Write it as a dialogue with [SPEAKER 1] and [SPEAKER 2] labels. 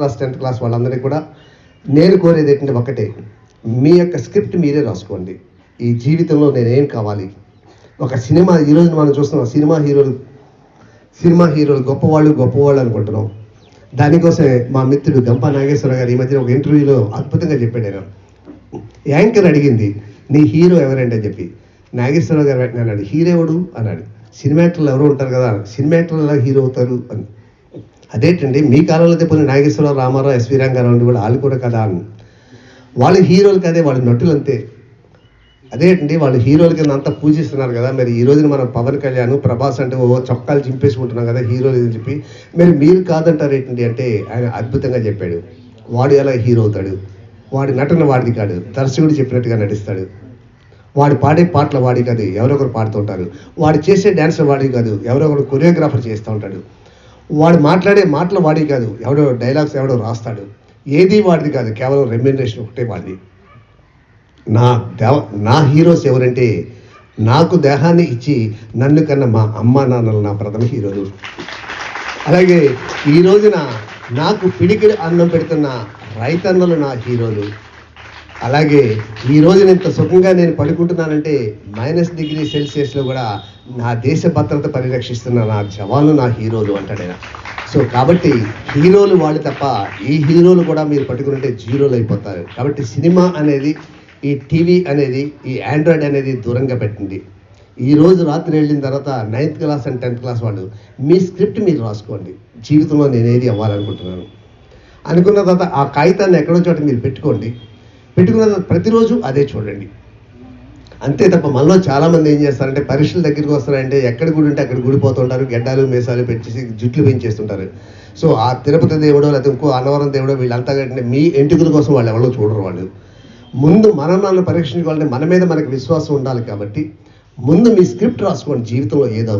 [SPEAKER 1] Class tenth class వాళ్ళందరినీ కూడా నేను కోరేది ఏంటంటే ఒకటే మీ యొక్క స్క్రిప్ట్ మీరే రాసుకోండి. ఈ జీవితంలో నేనేం కావాలి? ఒక సినిమా ఈరోజు మనం చూస్తున్నాం సినిమా హీరోలు సినిమా హీరోలు గొప్పవాళ్ళు గొప్పవాళ్ళు అనుకుంటున్నాం. దానికోసమే మా మిత్రుడు గంప నాగేశ్వర గారు ఈ మధ్య ఒక ఇంటర్వ్యూలో అద్భుతంగా చెప్పాడు నేను యాంకర్ అడిగింది నీ హీరో ఎవరండి? అని చెప్పి. నాగేశ్వరరావు గారు అన్నాడు హీరో ఎవడు? అన్నాడు. సినిమాటర్లు ఎవరు ఉంటారు కదా సినిమా ఎలా హీరో అవుతారు అని. అదేంటండి మీ కాలంలో అయితే పోయిన నాగేశ్వరరావు రామారావు ఎస్వి రంగారావు అండి కూడా వాళ్ళు కూడా కదా అని. వాళ్ళు హీరోలు కదే వాళ్ళు నటులు అంతే అదేంటండి వాళ్ళు హీరోల కింద అంతా పూజిస్తున్నారు కదా మరి ఈ రోజున మనం పవన్ కళ్యాణ్ ప్రభాస్ అంటే ఓ చొక్కాలు చింపేసుకుంటున్నాం కదా హీరోలు అని చెప్పి. మరి మీరు కాదంటారు ఏంటండి అంటే ఆయన అద్భుతంగా చెప్పాడు. వాడు ఎలా హీరో అవుతాడు? వాడి నటన వాడిది కాడు దర్శకుడు చెప్పినట్టుగా నటిస్తాడు. వాడు పాడే పాటలు వాడి కాదు ఎవరొకరు పాడుతుంటారు వాడు చేసే డ్యాన్స్ వాడి కాదు ఎవరొకరు కొరియోగ్రాఫర్ చేస్తూ ఉంటాడు. వాడు మాట్లాడే మాటలు వాడి కాదు. ఎవడో డైలాగ్స్ ఎవడో రాస్తాడు. ఏది వాడిది కాదు. కేవలం రెమ్యునరేషన్ ఒకటే వాడిది. నా దేవ నా హీరోస్ ఎవరంటే నాకు దేహాన్ని ఇచ్చి నన్ను కన్న మా అమ్మ నాన్నలు నా ప్రథమ హీరోలు అలాగే ఈ రోజున నాకు పిడికిడి అన్నం పెడుతున్న రైతన్నలు నా హీరోలు అలాగే ఈ రోజున ఇంత సుఖంగా నేను పడుకుంటున్నానంటే మైనస్ డిగ్రీ సెల్సియస్లో కూడా నా దేశ భద్రత పరిరక్షిస్తున్న నా జవాను నా హీరోలు అంటాడు ఆయన. సో కాబట్టి హీరోలు వాళ్ళు తప్ప ఈ హీరోలు కూడా మీరు పట్టుకుంటే జీరోలు అయిపోతారు. కాబట్టి సినిమా అనేది ఈ టీవీ అనేది ఈ ఆండ్రాయిడ్ అనేది దూరంగా పెట్టింది. ఈ రోజు రాత్రి వెళ్ళిన తర్వాత ninth class and tenth class వాళ్ళు మీ స్క్రిప్ట్ మీరు రాసుకోండి. జీవితంలో నేను ఏది అవ్వాలనుకుంటున్నాను. అనుకున్న తర్వాత ఆ కాగితాన్ని ఎక్కడో చోట మీరు పెట్టుకోండి. పెట్టుకున్న ప్రతిరోజు అదే చూడండి. అంతే తప్ప మనలో చాలామంది ఏం చేస్తారంటే పరీక్షల దగ్గరికి వస్తారంటే ఎక్కడ గుడి ఉంటే అక్కడ గుడిపోతుంటారు గెడ్డాలు మీసాలు పెంచేసి జుట్లు పెంచేస్తుంటారు. సో ఆ తిరుపతి దేవుడో లేకపోతే ఇంకో అన్నవరం దేవుడో వీళ్ళంతా కంటే మీ ఎంటుకల కోసం వాళ్ళు ఎవరో చూడరు వాళ్ళు. ముందు మనం మనం పరీక్షించుకోవాలంటే మన మీద మనకు విశ్వాసం ఉండాలి కాబట్టి ముందు మీ స్క్రిప్ట్ రాసుకోండి జీవితంలో ఏదో